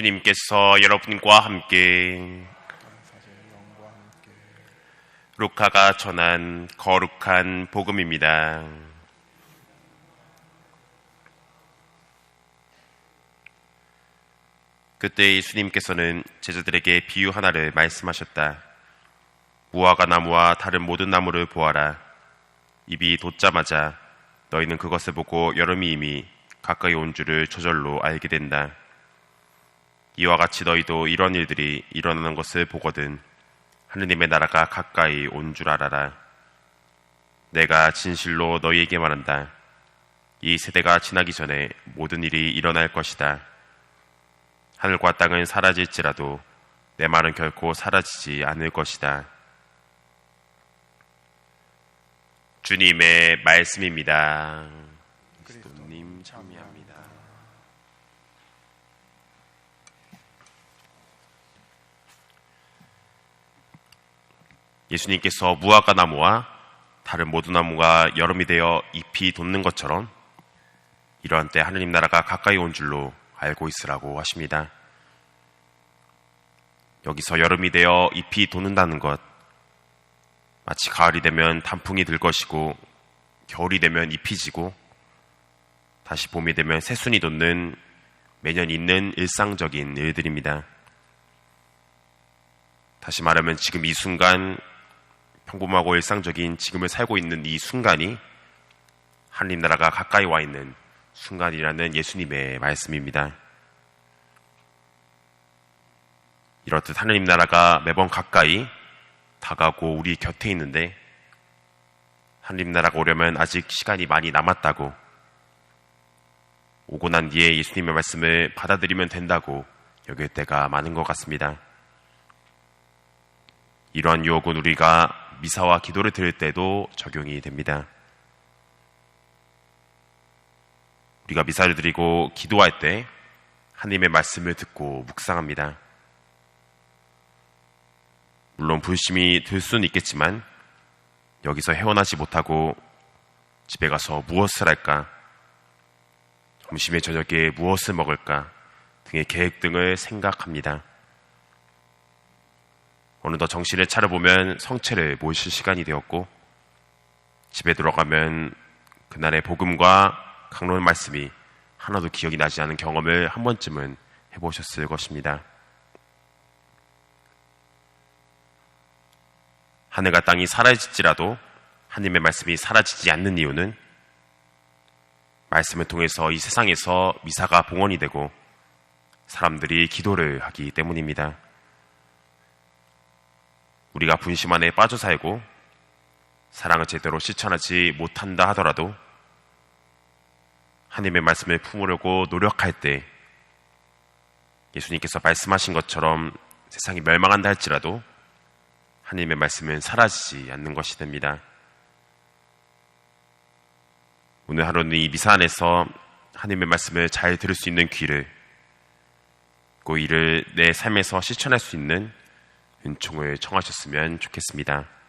주님께서 여러분과 함께 루카가 전한 거룩한 복음입니다. 그때 예수님께서는 제자들에게 비유 하나를 말씀하셨다. 무화과 나무와 다른 모든 나무를 보아라. 입이 돋자마자 너희는 그것을 보고 여름이 이미 가까이 온 줄을 저절로 알게 된다. 이와 같이 너희도 이런 일들이 일어나는 것을 보거든 하느님의 나라가 가까이 온 줄 알아라. 내가 진실로 너희에게 말한다. 이 세대가 지나기 전에 모든 일이 일어날 것이다. 하늘과 땅은 사라질지라도 내 말은 결코 사라지지 않을 것이다. 주님의 말씀입니다. 그리스도님 참여합니다. 예수님께서 무화과 나무와 다른 모든 나무가 여름이 되어 잎이 돋는 것처럼 이러한 때 하느님 나라가 가까이 온 줄로 알고 있으라고 하십니다. 여기서 여름이 되어 잎이 돋는다는 것, 마치 가을이 되면 단풍이 들 것이고, 겨울이 되면 잎이 지고, 다시 봄이 되면 새순이 돋는 매년 있는 일상적인 일들입니다. 다시 말하면 지금 이 순간 평범하고 일상적인 지금을 살고 있는 이 순간이 하나님 나라가 가까이 와 있는 순간이라는 예수님의 말씀입니다. 이렇듯 하나님 나라가 매번 가까이 다가고 우리 곁에 있는데 하나님 나라가 오려면 아직 시간이 많이 남았다고 오고 난 뒤에 예수님의 말씀을 받아들이면 된다고 여길 때가 많은 것 같습니다. 이러한 유혹은 우리가 미사와 기도를 드릴 때도 적용이 됩니다. 우리가 미사를 드리고 기도할 때 하나님의 말씀을 듣고 묵상합니다. 물론 불심이 들 수는 있겠지만 여기서 헤어나지 못하고 집에 가서 무엇을 할까? 점심에 저녁에 무엇을 먹을까? 등의 계획 등을 생각합니다. 어느덧 정신을 차려보면 성체를 모실 시간이 되었고 집에 들어가면 그날의 복음과 강론 말씀이 하나도 기억이 나지 않은 경험을 한 번쯤은 해보셨을 것입니다. 하늘과 땅이 사라질지라도 하나님의 말씀이 사라지지 않는 이유는 말씀을 통해서 이 세상에서 미사가 봉헌이 되고 사람들이 기도를 하기 때문입니다. 우리가 분심 안에 빠져 살고 사랑을 제대로 실천하지 못한다 하더라도 하나님의 말씀을 품으려고 노력할 때 예수님께서 말씀하신 것처럼 세상이 멸망한다 할지라도 하나님의 말씀은 사라지지 않는 것이 됩니다. 오늘 하루는 이 미사 안에서 하나님의 말씀을 잘 들을 수 있는 귀를 그 이를 내 삶에서 실천할 수 있는 은총을 청하셨으면 좋겠습니다.